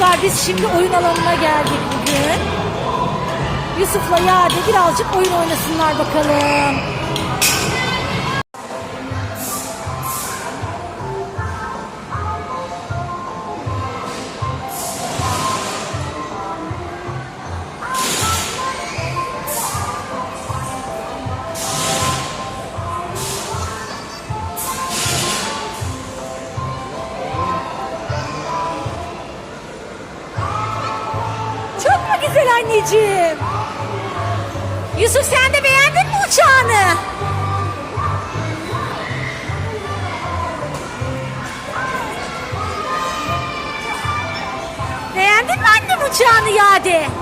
çocuklar biz şimdi oyun alanına geldik bugün. Yusuf'la Yade birazcık oyun oynasınlar bakalım. Güzel anneciğim? Yusuf sen de beğendin mi uçağını? Beğendin mi annem uçağını Yade?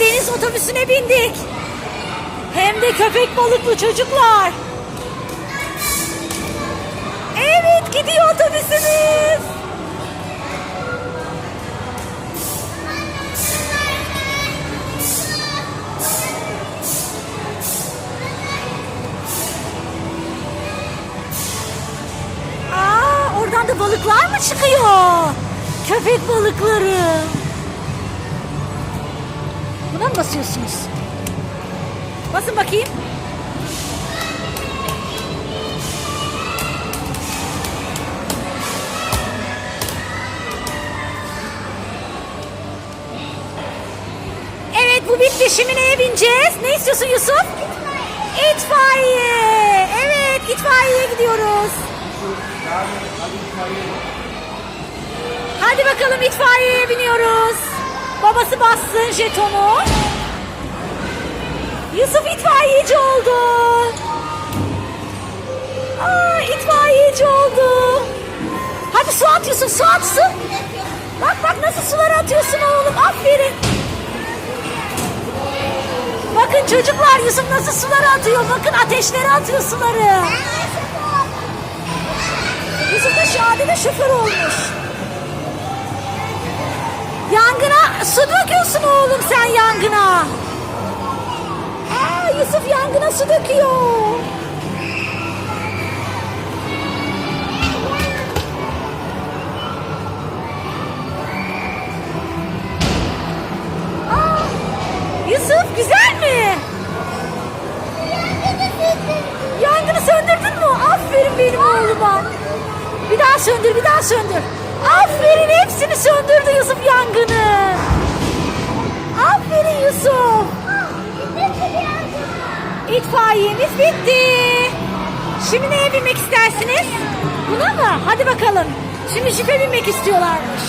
Deniz otobüsüne bindik. Hem de köpek balıklı çocuklar. Evet, gidiyor otobüsümüz. Aa, oradan da balıklar mı çıkıyor? Köpek balıkları. Buna mı basıyorsunuz? Basın bakayım. Evet bu bitti. Şimdi neye bineceğiz? Ne istiyorsun Yusuf? İtfaiye. Evet itfaiyeye gidiyoruz. Hadi bakalım itfaiyeye biniyoruz. Babası bassın jetonu. Yusuf itfaiyeci oldu. Aa, itfaiyeci oldu. Hadi su at Yusuf su at su. Bak bak nasıl suları atıyorsun oğlum aferin. Bakın çocuklar Yusuf nasıl suları atıyor. Bakın ateşlere atıyor suları. Yusuf da şu de şoför olmuş. Yangına su döküyorsun oğlum sen yangına. Aa, Yusuf yangına su döküyor. Yusuf güzel mi? Yangını söndürdün mü? Aferin benim oğluma. Bir daha söndür, bir daha söndür. Aferin hepsini söndürdü Yusuf yangını. Aferin Yusuf. İtfaiyemiz bitti. Şimdi neye binmek istersiniz? Buna mı? Hadi bakalım. Şimdi jipe binmek istiyorlarmış.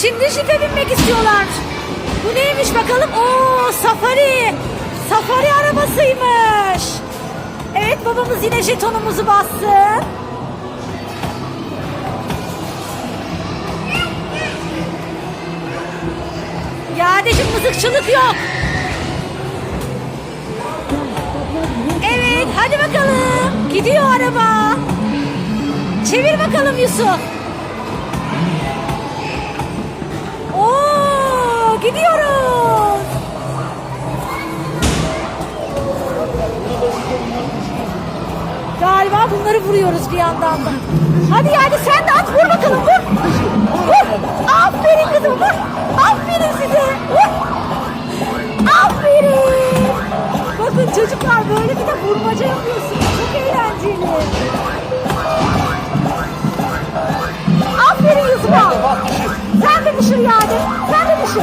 Şimdi jipe binmek istiyorlar. Bu neymiş bakalım? Oo safari. Safari arabasıymış. Evet babamız yine jetonumuzu bassın. Mızıkçılık yok. Evet hadi bakalım. Gidiyor araba. Çevir bakalım Yusuf. Oo gidiyoruz. Galiba bunları vuruyoruz bir yandan da. Hadi yani sen de at vur bakalım vur. Vur. Aferin kızım vur. Çocuklar böyle bir de vurmaca yapıyorsunuz. Çok eğlenceli. Aferin Yusuf'a. Sen de düşür yani. Sen de düşür.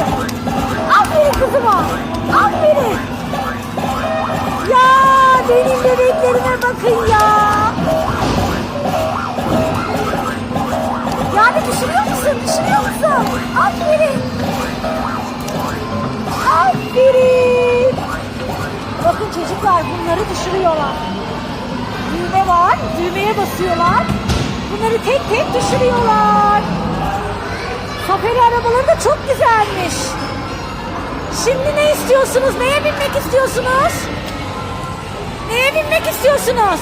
Aferin kızıma. Aferin. Ya benim bebeklerime bakın ya. Çocuklar bunları düşürüyorlar. Düğme var. Düğmeye basıyorlar. Bunları tek tek düşürüyorlar. Safari arabaları da çok güzelmiş. Şimdi ne istiyorsunuz? Neye binmek istiyorsunuz? Neye binmek istiyorsunuz?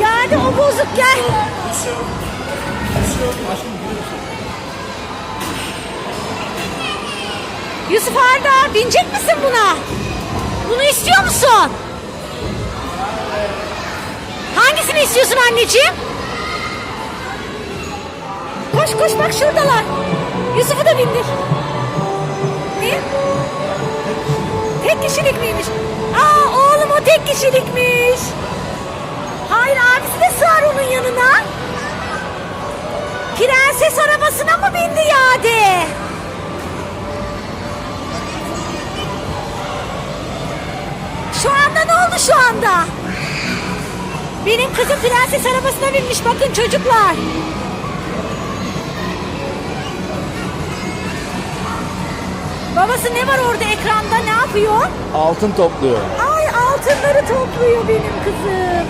Ya hadi o bozuk gel. Yusuf Arda binecek misin buna? Bunu istiyor musun? Hangisini istiyorsun anneciğim? Koş koş bak şuradalar. Yusuf'u da bindir. Ne? Tek kişilik miymiş? Aa oğlum o tek kişilikmiş. Hayır abisi de sığar onun yanına. Prenses arabasına mı bindi Yade? Şu anda ne oldu şu anda? Benim kızım prenses arabasına binmiş bakın çocuklar. Babası ne var orada ekranda ne yapıyor? Altın topluyor. Ay altınları topluyor benim kızım.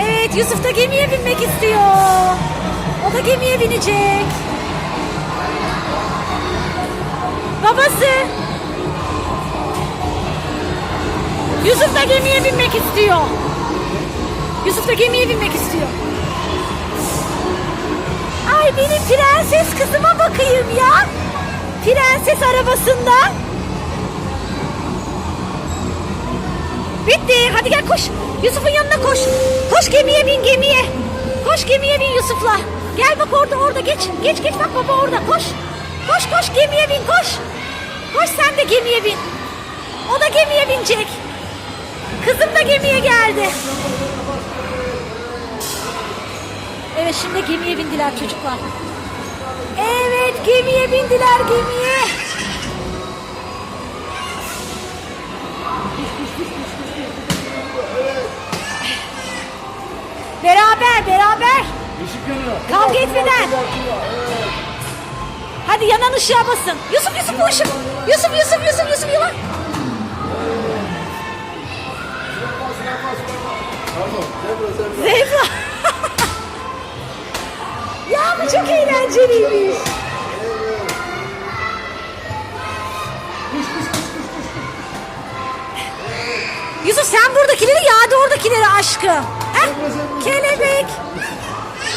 Evet Yusuf da gemiye binmek istiyor. O da gemiye binecek. Babası. Yusuf da gemiye binmek istiyor. Yusuf da gemiye binmek istiyor. Ay benim prenses kızıma bakayım ya. Prenses arabasında. Bitti. Hadi gel koş. Yusuf'un yanına koş. Koş gemiye bin gemiye. Koş gemiye bin Yusuf'la. Gel bak orada orada geç. Geç geç bak baba orada koş. Koş koş gemiye bin koş. Koş sen de gemiye bin. O da gemiye binecek. Kızım da gemiye geldi. Evet şimdi gemiye bindiler çocuklar. Evet gemiye bindiler gemiye. Kavga etmeden. Hadi yanan ışığa basın. Yusuf Yusuf bu ışık. Yusuf Yusuf Yusuf Yusuf yılan. Zebra ya bu çok eğlenceliymiş. Yusuf sen buradakileri Yağdı oradakileri aşkım. Heh, kelebek.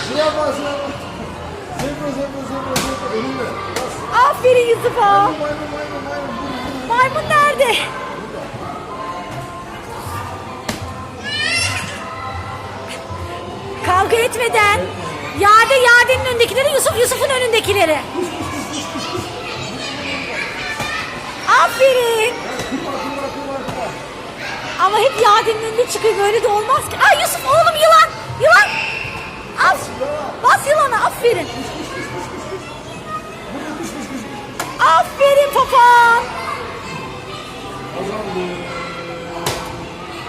Zebra zebra. Zebra zebra zebra zebra. Bas. Aferin Yusuf'a. Maymun maymun maymun maymun. Maymun nerede? Kavga etmeden Yade Yade'nin önündekileri Yusuf Yusuf'un önündekileri. Aferin. Ama hep Yade'nin önünde çıkıyor böyle de olmaz ki. Ay Yusuf oğlum yılan. Yılan. Al. Bas yılana aferin. Aferin papağan.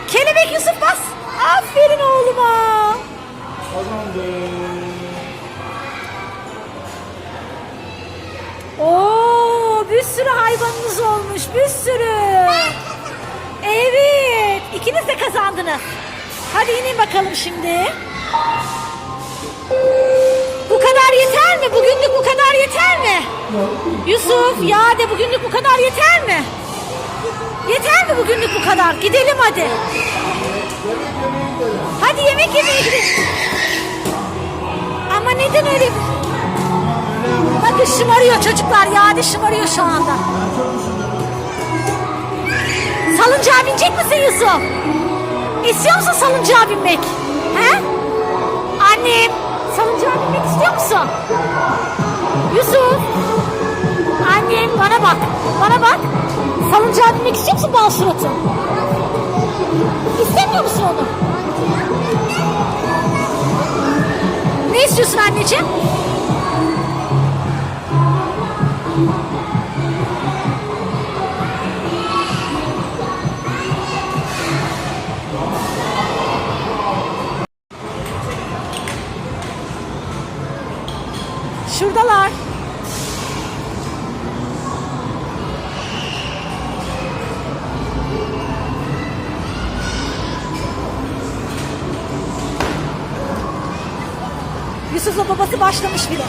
Kelebek Yusuf bas. Aferin oğluma. Kazandı. Oo, bir sürü hayvanınız olmuş, bir sürü. Evet, ikiniz de kazandınız. Hadi inin bakalım şimdi. Yeter mi? Bugünlük bu kadar yeter mi? Yusuf, ya de bugünlük bu kadar yeter mi? Yeter mi bugünlük bu kadar? Gidelim hadi. Hadi yemek yemeye gidelim. Ama neden öyle? Bakın şımarıyor çocuklar. Yade şımarıyor şu anda. Salıncağa binecek misin Yusuf? İstiyor musun salıncağa binmek? He? Annem, salıncağa binmek istiyor musun? Yusuf. Annem bana bak. Bana bak. Salıncağa binmek istiyor musun bal suratı? İstemiyor musun onu? Ne istiyorsun anneciğim? Başlamış bile.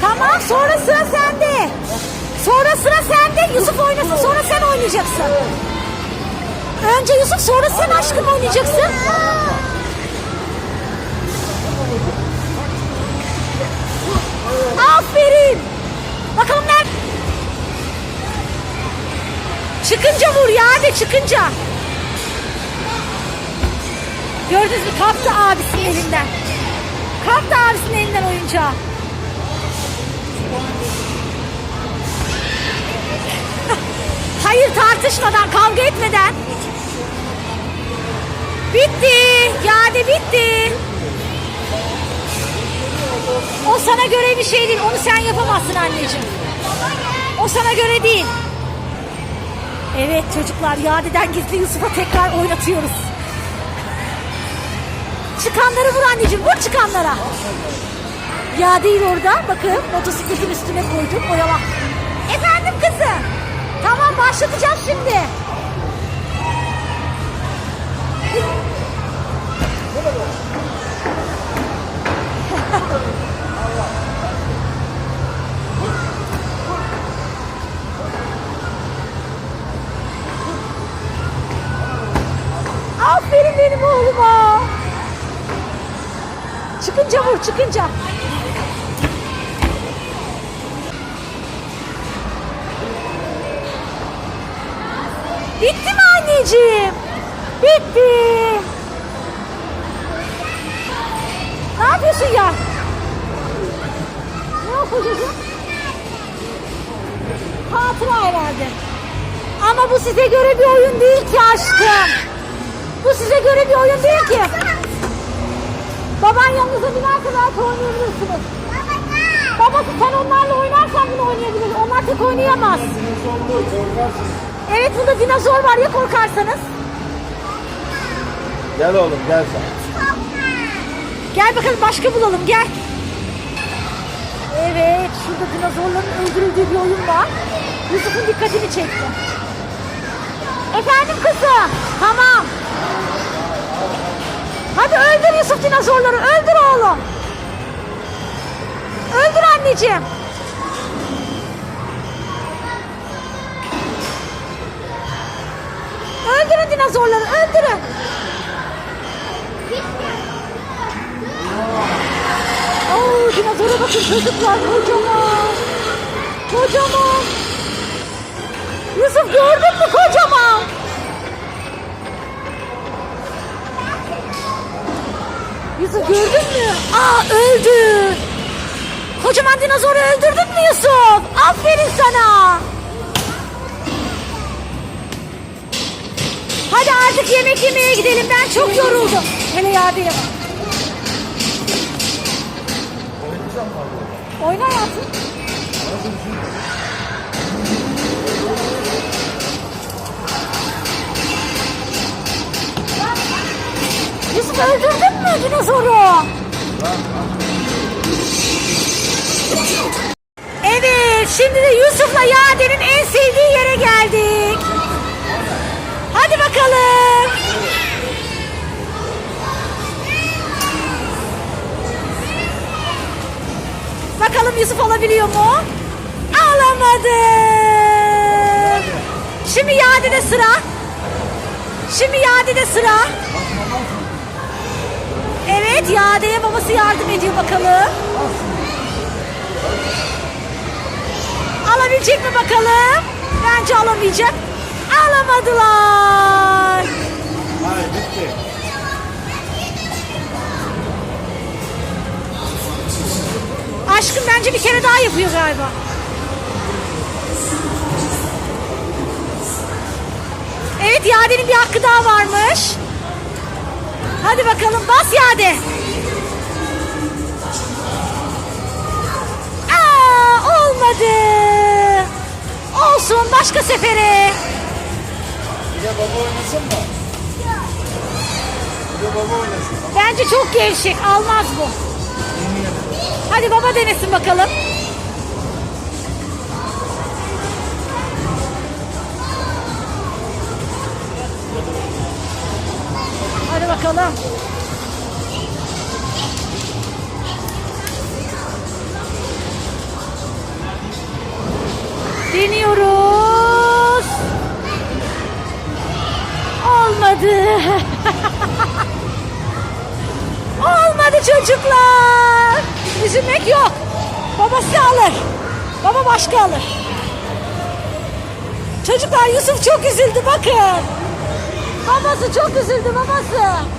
Tamam sonra sıra sende. Sonra sıra sende. Yusuf oynasın sonra sen oynayacaksın. Önce Yusuf sonra sen aşkım oynayacaksın. Aferin. Bakalım nerede? Çıkınca vur ya hadi çıkınca. Gördünüz mü kaptı abisinin elinden. Kaptı abisinin elinden oyuncağı. Hayır tartışmadan kavga etmeden. Bitti. Yade bitti. O sana göre bir şey değil. Onu sen yapamazsın anneciğim. O sana göre değil. Evet çocuklar Yade'den gizli Yusuf'a tekrar oynatıyoruz. Çıkanları vur anneciğim. Vur çıkanlara. Ya değil orada. Bakın motosikletin üstüne koydum. Oyala. Efendim kızım. Tamam başlatacağız şimdi. Vur çıkınca. Bitti mi anneciğim? Bitti. Ne yapıyorsun ya? Ne okuyorsun? Hatıra herhalde. Ama bu size göre bir oyun değil ki aşkım. Bu size göre bir oyun değil ki. Baban yanınıza binerse belki oynayabilirsiniz. Babası sen onlarla oynarsan bunu oynayabilir. Onlar tek oynayamaz. Evet burada dinozor var ya korkarsanız. Gel oğlum gel sen. Gel bakalım başka bulalım gel. Evet şurada dinozorların öldürüldüğü bir oyun var. Yusuf'un dikkatini çekti. Efendim kızım. Tamam. Hadi öldür Yusuf dinozorları. Öldür oğlum. Öldür anneciğim. Öldürün dinozorları. Öldürün. Oo, dinozora bakın çocuklar kocaman. Kocaman. Yusuf gördün mü kocaman? Gördün mü? Aa öldü. Kocaman dinozoru öldürdün mü Yusuf? Aferin sana. Hadi artık yemek yemeye gidelim. Ben çok yoruldum. Hele yardıyım. Oyna hayatım. Yusuf öldürdün mü dinozoru? Evet, şimdi de Yusuf'la Yaden'in en sevdiği yere geldik. Hadi bakalım. Bakalım Yusuf alabiliyor mu? Alamadı. Şimdi Yaden'e sıra. Şimdi Yaden'e sıra. Evet Yade'ye babası yardım ediyor bakalım. Alabilecek mi bakalım? Bence alamayacak. Alamadılar. Hayır bitti. Aşkım bence bir kere daha yapıyor galiba. Evet Yade'nin bir hakkı daha varmış. Hadi bakalım bas Yade. Aa, olmadı. Olsun başka sefere. Bir de baba oynasın mı? Bir de baba oynasın. Bence çok gevşek almaz bu. Hadi baba denesin bakalım. Bakalım. Deniyoruz. Olmadı. Olmadı çocuklar. Üzülmek yok. Babası alır. Baba başka alır. Çocuklar Yusuf çok üzüldü bakın. Babası çok üzüldü babası.